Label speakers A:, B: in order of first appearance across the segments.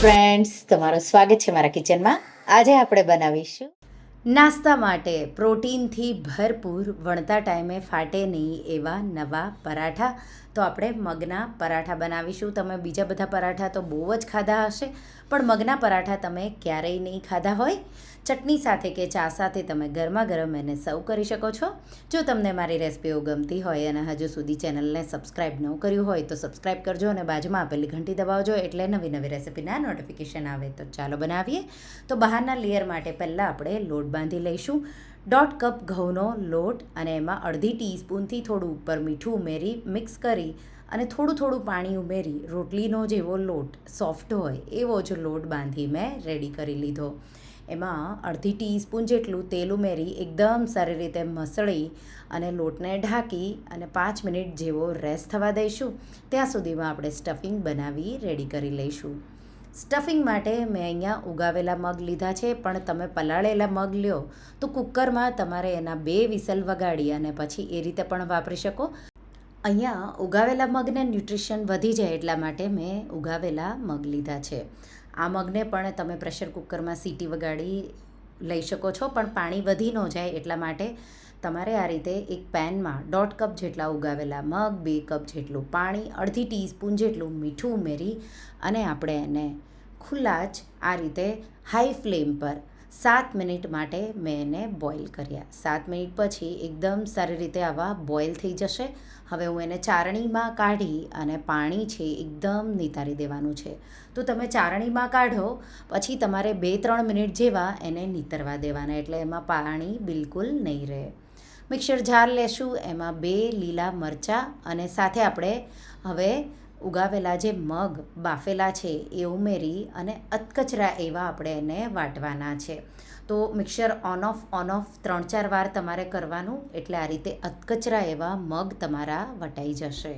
A: Friends તમારું સ્વાગત છે મારા કિચનમાં આજે આપણે બનાવીશું નાસ્તા માટે પ્રોટીનથી ભરપૂર, વણતા ટાઈમે ફાટે નહીં એવા નવા પરાઠા. તો આપણે મગના પરાઠા બનાવીશું. તમે બીજા બધા પરાઠા તો બહુ જ ખાધા હશે, પણ મગના પરાઠા તમે ક્યારેય નહીં ખાધા હોય. ચટણી સાથે કે ચા સાથે તમે ગરમા ગરમ એને સર્વ કરી શકો છો. જો તમને મારી રેસિપીઓ ગમતી હોય અને હજુ સુધી ચેનલને સબસ્ક્રાઈબ ન કર્યું હોય તો સબસ્ક્રાઈબ કરજો અને બાજુમાં આપેલી ઘંટી દબાવજો એટલે નવી નવી રેસિપીના નોટિફિકેશન આવે તો ચાલો બનાવીએ. તો બહારના લેયર માટે પહેલાં આપણે લોટ બાંધી લઈશું. દોઢ કપ ઘઉંનો લોટ અને એમાં અડધી ટીસ્પૂનથી થોડું ઉપર મીઠું ઉમેરી મિક્સ કરી અને થોડું થોડું પાણી ઉમેરી રોટલીનો જેવો લોટ સોફ્ટ હોય એવો જ લોટ બાંધી મેં રેડી કરી લીધો. એમાં અડધી ટીસ્પૂન જેટલું તેલ ઉમેરી એકદમ સારી રીતે મસળી અને લોટને ઢાંકી અને પાંચ મિનિટ જેવો રેસ્ટ થવા દઈશું. ત્યાં સુધીમાં આપણે સ્ટફિંગ બનાવી રેડી કરી લઈશું. સ્ટફિંગ માટે મેં અહીંયા ઉગાવેલા મગ લીધા છે, પણ તમે પલાળેલા મગ લ્યો. તો કુકરમાં તમારે એના બે વિસલ વગાડી અને પછી એ રીતે પણ વાપરી શકો. અહીંયા ઉગાવેલા મગને ન્યુટ્રિશન વધી જાય એટલા માટે મેં ઉગાવેલા મગ લીધા છે. આ મગને પણ તમે પ્રેશર કુકરમાં સીટી વગાડી લઈ શકો છો, પણ પાણી વધી ન જાય એટલા માટે તમારે આ રીતે એક પેનમાં દોઢ કપ જેટલા ઉગાવેલા મગ, બે કપ જેટલું પાણી, અડધી ટીસ્પૂન જેટલું મીઠું ઉમેરી અને આપણે એને ખુલ્લા જ આ રીતે હાઈ ફ્લેમ પર સાત મિનિટ માટે મેં એને બોઇલ કર્યા. સાત મિનિટ પછી એકદમ સારી રીતે આવા બોઇલ થઈ જશે. હવે હું એને ચારણીમાં કાઢી અને પાણી છે એકદમ નિતારી દેવાનું છે. તો તમે ચારણીમાં કાઢો, પછી તમારે બે ત્રણ મિનિટ જેવા એને નીતરવા દેવાના, એટલે એમાં પાણી બિલકુલ નહીં રહે. મિક્સર જાર લેશું, એમાં બે લીલા મરચાં અને સાથે આપણે હવે ઉગાવેલા જે મગ બાફેલા છે એ ઉમેરી અને અધકચરા એવા આપણે એને વાટવાના છે. તો mixer on off on off ત્રણ ચાર વાર તમારે કરવાનું એટલે આ રીતે અધકચરા એવા મગ તમારા વટાઈ જશે.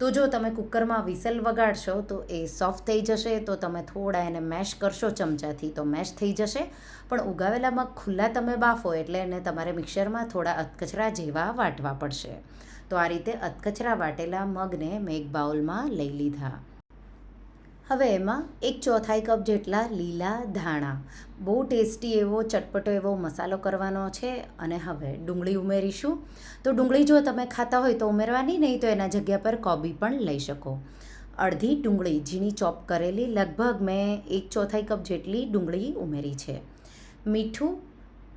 A: તો જો તમે કુકરમાં વિસલ વગાડશો તો એ સોફ્ટ થઈ જશે, તો તમે થોડા એને મેશ કરશો ચમચાથી તો મેશ થઈ જશે. પણ ઉગાવેલા મગ ખુલ્લા તમે બાફો એટલે એને તમારે મિક્સરમાં થોડા અધકચરા જેવા વાટવા પડશે. તો આ રીતે અધકચરા વાટેલા મગને મેં બાઉલમાં લઈ લીધા. હવે એમાં એક ચોથાઈ કપ જેટલા લીલા ધાણા. બહુ ટેસ્ટી એવો, ચટપટો એવો મસાલો કરવાનો છે અને હવે ડુંગળી ઉમેરીશું. તો ડુંગળી જો તમે ખાતા હોય તો ઉમેરવાની, નહીં તો એના જગ્યા પર કોબી પણ લઈ શકો. અડધી ડુંગળી ઝીણી ચોપ કરેલી, લગભગ મેં એક ચોથાઈ કપ જેટલી ડુંગળી ઉમેરી છે. મીઠું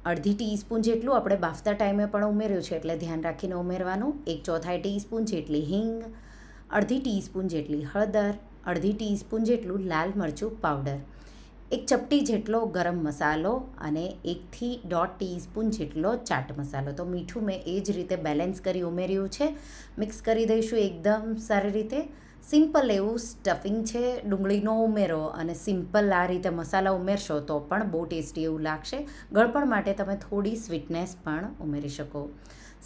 A: અડધી ટીસ્પૂન જેટલું આપણે બાફતા ટાઈમે પણ ઉમેર્યું છે, એટલે ધ્યાન રાખીને ઉમેરવાનું. એક ચોથાઈ ટીસ્પૂન જેટલી હિંગ, અડધી ટીસ્પૂન જેટલી હળદર, અડધી ટીસ્પૂન જેટલું લાલ મરચું પાવડર. એક ચપટી જેટલો ગરમ મસાલો અને એકથી દોઢ ટીસ્પૂન જેટલો ચાટ મસાલો. તો મીઠું મેં એ જ રીતે બેલેન્સ કરી ઉમેર્યું છે. મિક્સ કરી દઈશું એકદમ સારી રીતે. સિમ્પલ એવું સ્ટફિંગ છે, ડુંગળીનો ઉમેરો અને સિમ્પલ આ રીતે મસાલા ઉમેરશો તો પણ બહુ ટેસ્ટી એવું લાગશે. ગળપણ માટે તમે થોડી સ્વીટનેસ પણ ઉમેરી શકો.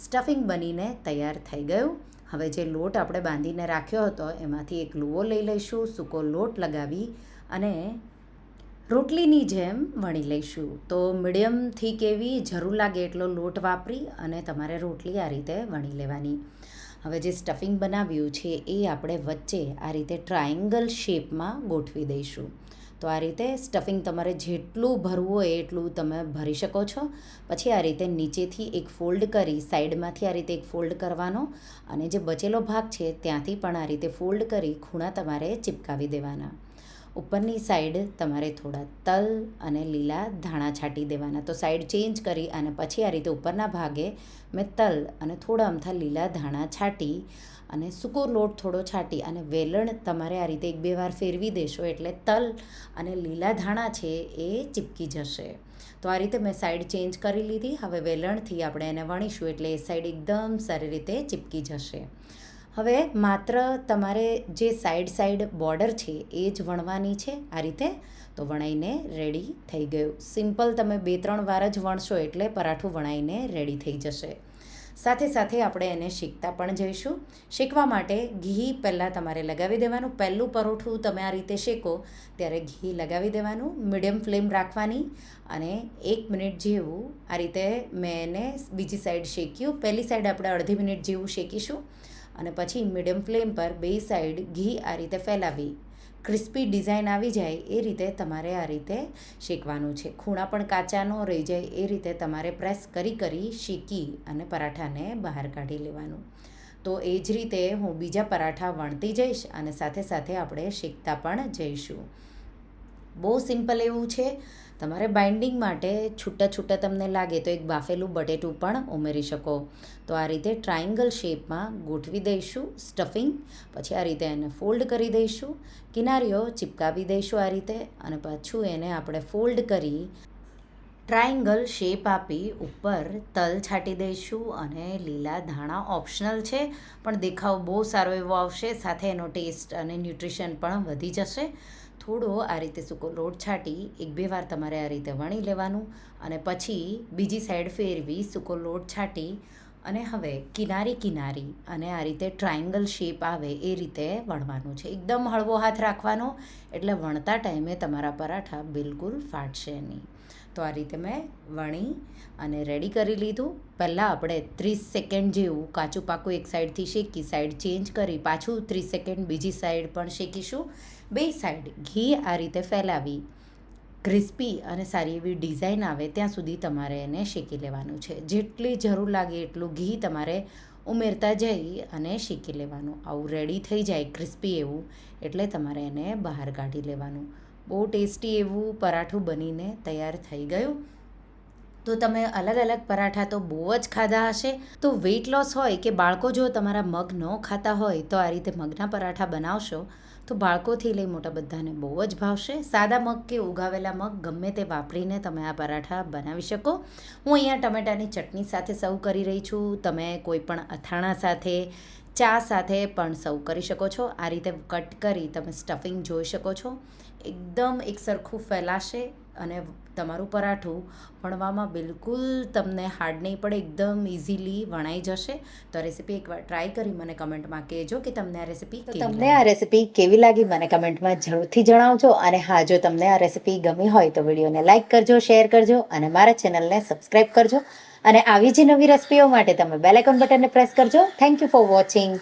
A: સ્ટફિંગ બનીને તૈયાર થઈ ગયું. હવે જે લોટ આપણે બાંધીને રાખ્યો હતો એમાંથી એક લુવો લઈ લઈશું, સૂકો લોટ લગાવી અને રોટલીની જેમ વણી લઈશું. તો મીડિયમથી કેવી જરૂર લાગે એટલો લોટ વાપરી અને તમારે રોટલી આ રીતે વણી લેવાની. હવે જે સ્ટફિંગ બનાવ્યું છે એ આપણે વચ્ચે આ રીતે ટ્રાયેંગલ શેપમાં ગોઠવી દઈશું. તો આ રીતે સ્ટફિંગ તમારે જેટલું ભરવું હોય એટલું તમે ભરી શકો છો. પછી આ રીતે નીચેથી એક ફોલ્ડ કરી સાઈડમાંથી આ રીતે એક ફોલ્ડ કરવાનો અને જે બચેલો ભાગ છે ત્યાંથી પણ આ રીતે ફોલ્ડ કરી ખૂણા તમારે ચિપકાવી દેવાના. ઉપરની સાઈડ તમારે થોડા તલ અને લીલા ધાણા છાંટી દેવાના. તો સાઈડ ચેન્જ કરી અને પછી આ રીતે ઉપરના ભાગે મેં તલ અને થોડા અમથા લીલા ધાણા છાંટી અને સૂકો લોટ થોડો છાંટી અને વેલણ તમારે આ રીતે એક બે વાર ફેરવી દેશો એટલે તલ અને લીલા ધાણા છે એ ચીપકી જશે. તો આ રીતે મેં સાઈડ ચેન્જ કરી લીધી. હવે વેલણથી આપણે એને વણીશું એટલે એ સાઈડ એકદમ સારી રીતે ચીપકી જશે. હવે માત્ર તમારે જે સાઈડ સાઈડ બોર્ડર છે, એ જ વણવાની છે આ રીતે. તો વણાઈને રેડી થઈ ગયું. સિમ્પલ તમે બે, ત્રણ વાર જ વણશો એટલે પરાઠું વણાઈને રેડી થઈ જશે. સાથે સાથે આપણે એને શીખતા પણ જઈશું. શેકવા માટે ઘી પહેલાં તમારે લગાવી દેવાનું. પહેલું પરોઠું તમે આ રીતે શેકો, ત્યારે ઘી લગાવી દેવાનું. મીડિયમ ફ્લેમ રાખવાની અને એક મિનિટ જેવું આ રીતે મેં એને બીજી સાઈડ શેક્યું. પહેલી સાઈડ આપણે અડધી મિનિટ જેવું શેકીશું. અને પછી મીડિયમ ફ્લેમ પર બે સાઈડ ઘી આ રીતે ફેલાવી. ક્રિસ્પી ડિઝાઇન આવી જાય એ રીતે તમારે આ રીતે શેકવાનું છે. ખૂણા પણ કાચા ન રહી જાય એ રીતે તમારે પ્રેસ કરી કરી શેકી અને પરાઠાને બહાર કાઢી લેવાનું. તો એ જ રીતે હું બીજા પરાઠા વણતી જઈશ અને સાથે સાથે આપણે શેકતા પણ જઈશું. બહુ સિમ્પલ એવું છે. તમારે બાઇન્ડિંગ માટે છૂટા છૂટા તમને લાગે તો એક બાફેલું બટેટું પણ ઉમેરી શકો. તો આ રીતે ટ્રાયંગલ શેપમાં ગોઠવી દઈશું સ્ટફિંગ, પછી આ રીતે એને ફોલ્ડ કરી દઈશું. કિનારીઓ ચિપકાવી દઈશું આ રીતે અને પાછું એને આપણે ફોલ્ડ કરી ટ્રાયંગલ શેપ આપી ઉપર તલ છાંટી દઈશું અને લીલા ધાણા ઓપ્શનલ છે. પણ દેખાવ બહુ સારો એવો આવશે, સાથે એનો ટેસ્ટ અને ન્યુટ્રિશન પણ વધી જશે. થોડો આ રીતે સૂકો લોટ છાંટી, એક બે વાર તમારે આ રીતે વણી લેવાનું અને પછી બીજી સાઈડ ફેરવી સૂકો લોટ છાંટી અને હવે કિનારી કિનારી અને આ રીતે ટ્રાયંગલ શેપ આવે એ રીતે વણવાનું છે. એકદમ હળવો હાથ રાખવાનો, એટલે વણતા ટાઈમે તમારા પરાઠા બિલકુલ ફાટશે નહીં. તો આ રીતે મેં વણી અને રેડી કરી લીધું. પહેલાં આપણે ત્રીસ સેકન્ડ જેવું કાચું પાકું એક સાઈડથી શેકી સાઈડ ચેન્જ કરી પાછું ત્રીસ સેકન્ડ બીજી સાઈડ પણ શેકીશું. બે સાઈડ ઘી આ રીતે ફેલાવી ક્રિસ્પી અને સારી એવી ડિઝાઇન આવે ત્યાં સુધી તમારે એને શેકી લેવાનું છે. જેટલી જરૂર લાગે એટલું ઘી તમારે ઉમેરતા જઈ અને શેકી લેવાનું. આવું રેડી થઈ જાય ક્રિસ્પી એવું, એટલે તમારે એને બહાર કાઢી લેવાનું. બહુ ટેસ્ટી એવું પરાઠું બનીને તૈયાર થઈ ગયું. તો તમે અલગ અલગ પરાઠા તો બહુ જ ખાધા હશે. તો વેઇટ લોસ હોય કે બાળકો જો તમારા મગ ન ખાતા હોય તો આ રીતે મગના પરાઠા બનાવશો તો બાળકોથી લઈ મોટા બધાને બહુ જ ભાવશે. સાદા મગ કે ઉગાવેલા મગ ગમે તે વાપરીને તમે આ પરાઠા બનાવી શકો. હું અહીંયા ટમેટાની ચટણી સાથે સર્વ કરી રહી છું. તમે કોઈ પણ અથાણા સાથે, ચા સાથે પણ સર્વ કરી શકો છો. આ રીતે કટ કરી તમે સ્ટફિંગ જોઈ શકો છો. એકદમ એક સરખું ફેલાશે અને તમારું પરાઠું વણવામાં બિલકુલ તમને હાર્ડ નહીં પડે એકદમ ઇઝીલી વણાઈ જશે. તો રેસીપી એકવાર ટ્રાય કરી મને કમેન્ટમાં કહેજો કે તમને આ રેસીપી
B: તમને આ રેસીપી કેવી લાગી મને કમેન્ટમાં જરૂરથી જણાવજો. અને હા જો તમને આ રેસીપી ગમી હોય તો વિડીયોને લાઇક કરજો શેર કરજો અને મારા ચેનલને સબસ્ક્રાઇબ કરજો. અને આવી જ નવી રેસીપીઓ માટે તમે બેલ આઇકોન બટનને પ્રેસ કરજો. Thank you for watching